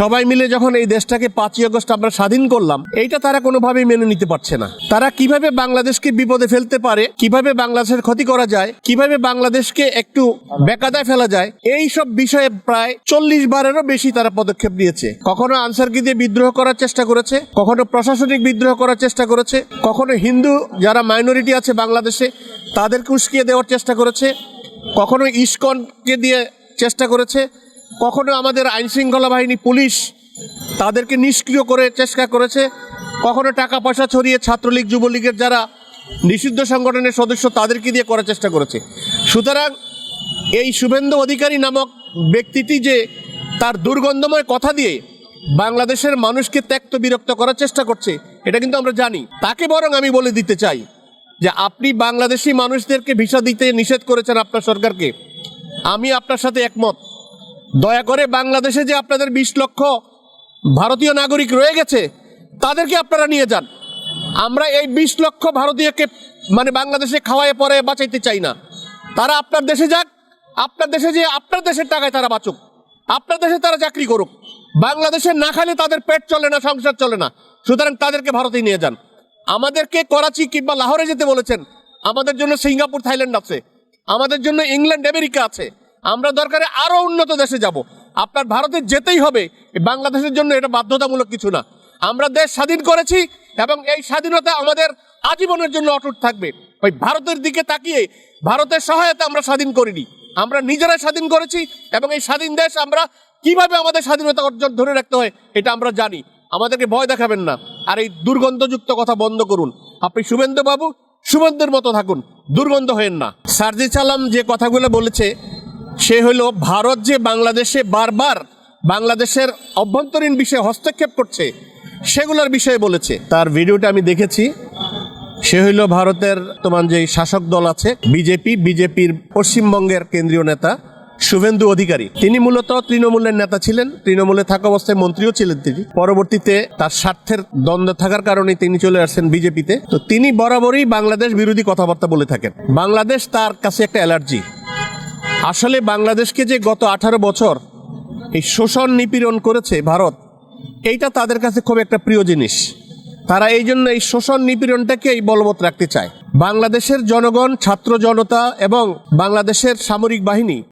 সবাই মিলে যখন এই দেশটাকে পাঁচই আগস্ট আমরা স্বাধীন করলাম, এইটা তারা কোনোভাবেই মেনে নিতে পারছে না। তারা কীভাবে বাংলাদেশকে বিপদে ফেলতে পারে, কীভাবে বাংলাদেশের ক্ষতি করা যায়, কীভাবে বাংলাদেশকে একটু বেকাদায় ফেলা যায়, এই সব বিষয়ে প্রায় চল্লিশ বারেরও বেশি তারা পদক্ষেপ নিয়েছে। কখনো আনসারকে দিয়ে বিদ্রোহ করার চেষ্টা করেছে, কখনো প্রশাসনিক বিদ্রোহ করার চেষ্টা করেছে, কখনো হিন্দু যারা মাইনরিটি আছে বাংলাদেশে তাদেরকে উস্কিয়ে দেওয়ার চেষ্টা করেছে, কখনো ইস্কনকে দিয়ে চেষ্টা করেছে কখনো আমাদের আইনশৃঙ্খলা বাহিনী, পুলিশ তাদেরকে নিষ্ক্রিয় করে চেষ্টা করেছে। কখনো টাকা পয়সা ছড়িয়ে ছাত্রলীগ, যুবলীগের যারা নিষিদ্ধ সংগঠনের সদস্য তাদেরকে দিয়ে করার চেষ্টা করেছে। সুতরাং এই শুভেন্দু অধিকারী নামক ব্যক্তিটি যে তার দুর্গন্ধময় কথা দিয়ে বাংলাদেশের মানুষকে ত্যক্ত বিরক্ত করার চেষ্টা করছে, এটা কিন্তু আমরা জানি। তাকে বরং আমি বলে দিতে চাই যে আপনি বাংলাদেশি মানুষদেরকে ভিসা দিতে নিষেধ করেছেন আপনার সরকারকে। আমি আপনার সাথে একমত। দয়া করে বাংলাদেশে যে আপনাদের বিশ লক্ষ ভারতীয় নাগরিক রয়ে গেছে, তাদেরকে আপনারা নিয়ে যান। আমরা এই বিশ লক্ষ ভারতীয়কে মানে বাংলাদেশে খাওয়ায় পরে বাঁচাইতে চাই না। তারা আপনার দেশে যাক, আপনার দেশে যে আপনার দেশের টাকায় তারা বাঁচুক। আপনার দেশে তারা চাকরি করুক। বাংলাদেশে না খালে তাদের পেট চলে না, সংসার চলে না। সুতরাং তাদেরকে ভারতে নিয়ে যান। আমাদেরকে করাচি কিংবা লাহোরে যেতে বলেছেন। আমাদের জন্য সিঙ্গাপুর, থাইল্যান্ড আছে। আমাদের জন্য ইংল্যান্ড, আমেরিকা আছে। আমরা দরকারে আরও উন্নত দেশে যাব। আপনার ভারতে যেতেই হবে বাংলাদেশের জন্য এটা বাধ্যতামূলক কিছু না। আমরা দেশ স্বাধীন করেছি এবং এই স্বাধীনতা আমাদের আজীবনের জন্য অটুট থাকবে। ওই ভারতের দিকে তাকিয়ে ভারতের সহায়তা আমরা স্বাধীন করিনি। আমরা নিজেরাই স্বাধীন করেছি এবং এই স্বাধীন দেশ আমরা কীভাবে আমাদের স্বাধীনতা অর্জন ধরে রাখতে হয়, এটা আমরা জানি। আমাদেরকে ভয় দেখাবেন না। আর এই দুর্গন্ধযুক্ত কথা বন্ধ করুন। আপনি শুভেন্দু বাবু, শুভেন্দুর মতো থাকুন। দুর্গন্ধ হয়েন না। সার্জি চালাম যে কথাগুলো বলেছে সে হলো ভারত যে বাংলাদেশে বারবার বাংলাদেশের অভ্যন্তরীণ বিষয়ে হস্তক্ষেপ করছে, সেগুলোর বিষয়ে বলেছে। তার ভিডিওটা আমি দেখেছি। সে হইল ভারতের তোমার যে শাসক দল আছে, বিজেপি, বিজেপির পশ্চিমবঙ্গের কেন্দ্রীয় নেতা শুভেন্দু অধিকারী। তিনি মূলত তৃণমূলের নেতা ছিলেন, তৃণমূলে থাকা অবস্থায় মন্ত্রীও ছিলেন তিনি। পরবর্তীতে তার স্বার্থের দ্বন্দ্ব থাকার কারণে তিনি চলে আসছেন বিজেপিতে। তো তিনি বরাবরই বাংলাদেশ বিরোধী কথাবার্তা বলে থাকেন। বাংলাদেশ তার কাছে একটা অ্যালার্জি। আসলে বাংলাদেশকে যে গত আঠারো বছর এই শোষণ নিপীড়ন করেছে ভারত, এইটা তাদের কাছে খুব একটা প্রিয় জিনিস। তারা এই জন্য এই শোষণ নিপীড়নটাকে এই বলবৎ রাখতে চায়। বাংলাদেশের জনগণ, ছাত্র জনতা এবং বাংলাদেশের সামরিক বাহিনী